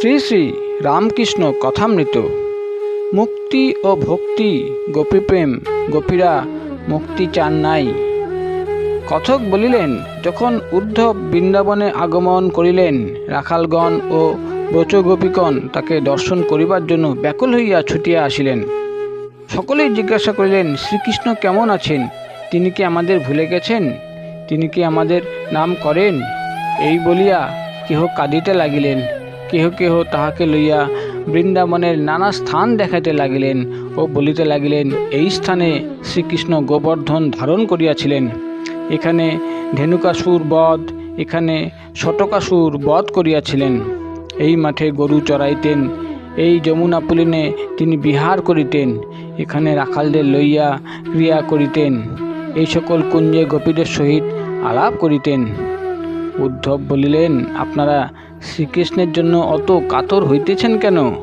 শ্রী শ্রী রামকৃষ্ণ কথামৃত। মুক্তি ও ভক্তি, গোপীপ্রেম, গোপীরা মুক্তি চান নাই। কথক বলিলেন, যখন উদ্ধব বৃন্দাবনে আগমন করিলেন, রাখালগণ ও ব্রজগোপীগণ তাকে দর্শন করিবার জন্য ব্যাকুল হইয়া ছুটিয়া আসিলেন। সকলেই জিজ্ঞাসা করিলেন, শ্রীকৃষ্ণ কেমন আছেন? তিনি কি আমাদের ভুলে গেছেন? তিনি কি আমাদের নাম করেন? এই বলিয়া কেহ কাঁদিতে লাগিলেন। কেহ কেহ তাহাকে লইয়া বৃন্দাবনের নানা স্থান দেখাইতে লাগিলেন ও বলিতে লাগিলেন, এই স্থানে শ্রীকৃষ্ণ গোবর্ধন ধারণ করিয়াছিলেন। এখানে ধেনুকাসুর বধ, এখানে শটকাসুর বধ করিয়াছিলেন। এই মাঠে গরু চড়াইতেন এই যমুনা পুলিনে তিনি বিহার করিতেন, এখানে রাখালদের লইয়া ক্রিয়া করিতেন, এই সকল কুঞ্জে গোপীদের সহিত আলাপ করিতেন। উদ্ধব বলিলেন, আপনারা শ্রীকৃষ্ণের জন্য অত কাতর হইতেছেন কেন?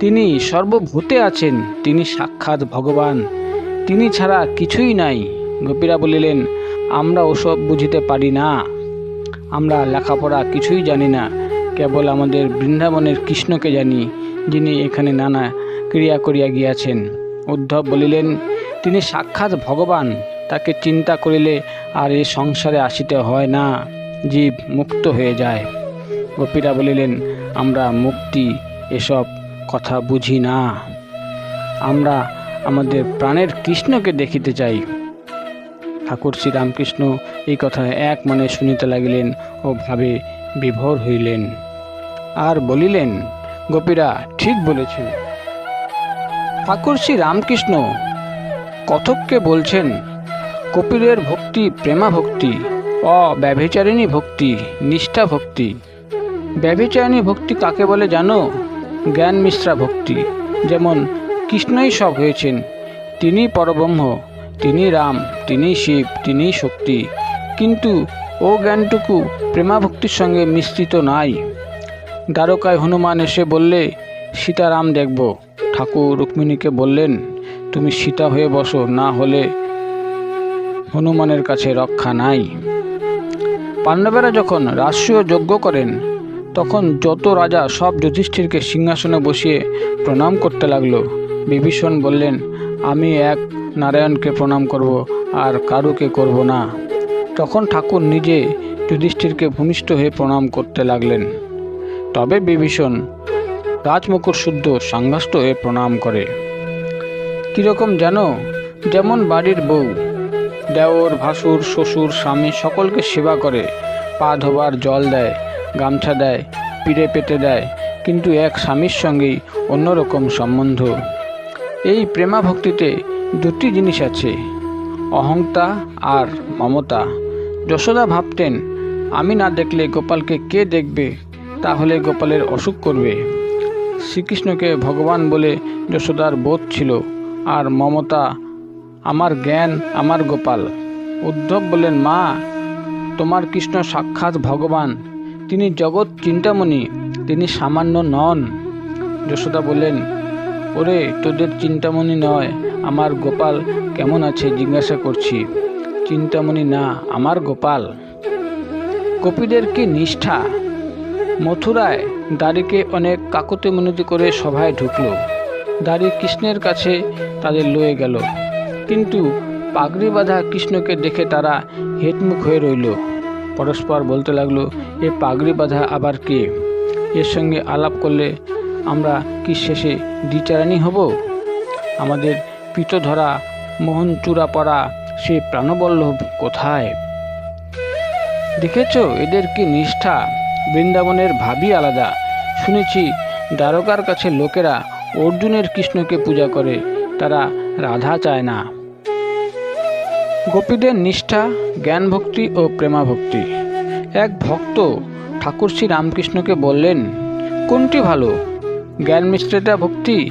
তিনি সর্বভূতে আছেন, তিনি সাক্ষাৎ ভগবান। তিনি ছাড়া কিছুই নাই। গোপীরা বলিলেন, আমরা ওসব বুঝিতে পারি না। আমরা লেখাপড়া কিছুই জানি না। কেবল আমাদের বৃন্দাবনের কৃষ্ণকে জানি, যিনি এখানে নানা ক্রিয়া করিয়া গিয়াছেন। উদ্ধব বলিলেন, তিনি সাক্ষাৎ ভগবান। তাকে চিন্তা করিলে আর এ সংসারে আসিতে হয় না। জীব মুক্ত হয়ে যায়। গোপীরা বলিলেন, আমরা মুক্তি এসব কথা বুঝি না। আমরা আমাদের প্রাণের কৃষ্ণকে দেখিতে চাই। ঠাকুর শ্রীরামকৃষ্ণ এই কথা এক মনে শুনিতে লাগিলেন ও ভাবে বিভোর হইলেন। আর বলিলেন, গোপীরা, ঠিক বলেছে ঠাকুর শ্রী রামকৃষ্ণ কথককে বলছেন কপিলের ভক্তি প্রেমা ভক্তি অব্যভিচারিণী ভক্তি নিষ্ঠা ভক্তি ব্যভিচারিণী ভক্তি কাকে বলে জানো? জ্ঞান মিশ্রা ভক্তি। যেমন কৃষ্ণই সব হয়েছেন, তিনি পরব্রহ্ম, তিনি রাম, তিনি শিব, তিনি শক্তি। কিন্তু ও জ্ঞানটুকু প্রেমাভক্তির সঙ্গে মিশ্রিত নাই। দ্বারকায় হনুমান এসে বললে, সীতারাম দেখব। ঠাকুর রুক্মিণীকে বললেন, তুমি সীতা হয়ে বসো, না হলে হনুমানের কাছে রক্ষা নাই। পাণ্ডবেরা যখন রাষ্ট্রীয় যজ্ঞ করেন তখন যত রাজা সব যুধিষ্ঠিরকে সিংহাসনে বসিয়ে প্রণাম করতে লাগল। বিভীষণ বললেন, আমি এক নারায়ণকে প্রণাম করব, আর কারুকে করব না। তখন ঠাকুর নিজে যুধিষ্ঠিরকে ভূমিষ্ঠ হয়ে প্রণাম করতে লাগলেন। তবে বিভীষণ রাজমুকুর শুদ্ধ সাংঘাষ্ট হয়ে প্রণাম করে। কীরকম জানো, যেমন বাড়ির বউ, দেওর, ভাসুর, শ্বশুর, স্বামী সকলকে সেবা করে, পা ধোবার, জল দেয় গামছা দেয় পিড়ে পেতে দেয়, কিন্তু এক স্বামীর সঙ্গেই অন্যরকম সম্বন্ধ। এই প্রেমা ভক্তিতে দুটি জিনিস আছে, অহংতা আর মমতা। যশোদা ভাবতেন, আমি না দেখলে গোপালকে কে দেখবে? তাহলে গোপালের অসুখ করবে। শ্রীকৃষ্ণকে ভগবান বলে যশোদার বোধ ছিল, আর মমতা, আমার জ্ঞান, আমার গোপাল। উদ্ধব বলেন মা, তোমার কৃষ্ণ সাক্ষাৎ ভগবান। তিনি জগৎ চিন্তামণি, তিনি সামান্য নন। যশোদা বললেন, ওরে, তোদের চিন্তামণি নয়, আমার গোপাল কেমন আছে জিজ্ঞাসা করছি। চিন্তামণি না, আমার গোপাল। গোপীদের কি নিষ্ঠা, মথুরায় দাড়িকে অনেক কাকতে মিনতি করে সভায় ঢুকল। দাড়ি কৃষ্ণের কাছে তাদের লয়ে গেল। কিন্তু পাগড়ি বাঁধা কৃষ্ণকে দেখে তারা হেটমুখ হয়ে রইল। পরস্পর বলতে লাগল, এ পাগড়ি বাঁধা আবার কে? এর সঙ্গে আলাপ করলে আমরা কি শেষে দ্বিচারানি হব? আমাদের পিত ধরা মোহন চূড়া পড়া সে প্রাণবল্লভ কোথায়? দেখেছ, এদের কি নিষ্ঠা? বৃন্দাবনের ভাবই আলাদা। শুনেছি দ্বারকার কাছে লোকেরা অর্জুনের কৃষ্ণকে পূজা করে, তারা রাধা চায় না। গোপীদের নিষ্ঠা জ্ঞান ভক্তি ও প্রেমা ভক্তি এক ভক্ত ঠাকুর শ্রী রামকৃষ্ণকে বললেন, কোনটি ভালো জ্ঞান মিশ্রিতা ভক্তি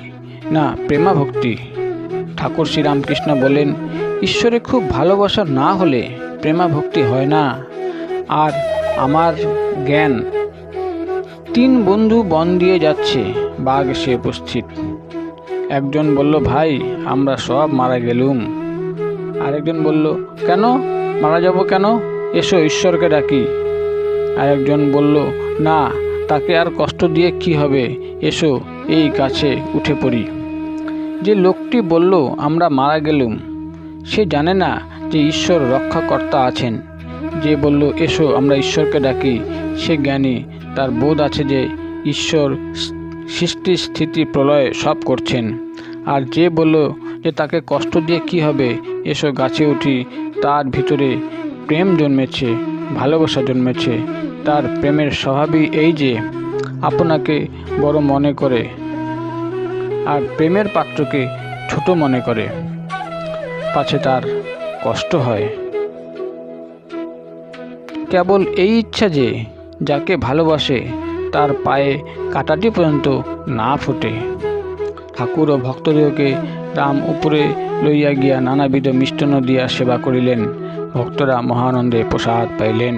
না প্রেমা ভক্তি ঠাকুর শ্রী রামকৃষ্ণ বলেন ঈশ্বরে খুব ভালোবাসা না হলে প্রেমা ভক্তি হয় না। আর আমার জ্ঞান তিন বন্ধু বন দিয়ে যাচ্ছে, বাঘ এসে উপস্থিত। একজন বলল, ভাই, আমরা সব মারা গেলুম। আরেকজন বলল, কেন? মারা যাব কেন? এসো ঈশ্বরকে ডাকি। আরেকজন বলল, না, তাকে আর কষ্ট দিয়ে কি হবে? এসো, এই গাছে উঠে পড়ি। যে লোকটি বলল, আমরা মারা গেলুম। সে জানে না যে ঈশ্বর রক্ষাকর্তা আছেন। যে বলল, এসো, আমরা ঈশ্বরকে ডাকি। সে জ্ঞানী, তার বোধ আছে যে ঈশ্বর সৃষ্টি স্থিতি প্রলয় সব করছেন। আর যে বলল যে তাকে কষ্ট দিয়ে কি হবে? এসো গাছে উঠি। তার ভিতরে প্রেম জন্মেছে, ভালোবাসা জন্মেছে। তার প্রেমের স্বভাবই এই যে, আপনাকে বড় মনে করে আর প্রেমের পাত্রকে ছোট মনে করে। পাছে তার কষ্ট হয়। কেবল এই ইচ্ছা যে, যাকে ভালোবাসে, তার পায়ে কাটাটি পর্যন্ত না ফোটে। ঠাকুর ও ভক্তদেরকে রাম উপরে লইয়া গিয়া নানাবিধ মিষ্টান্ন দিয়া সেবা করিলেন। ভক্তরা মহানন্দে প্রসাদ পাইলেন।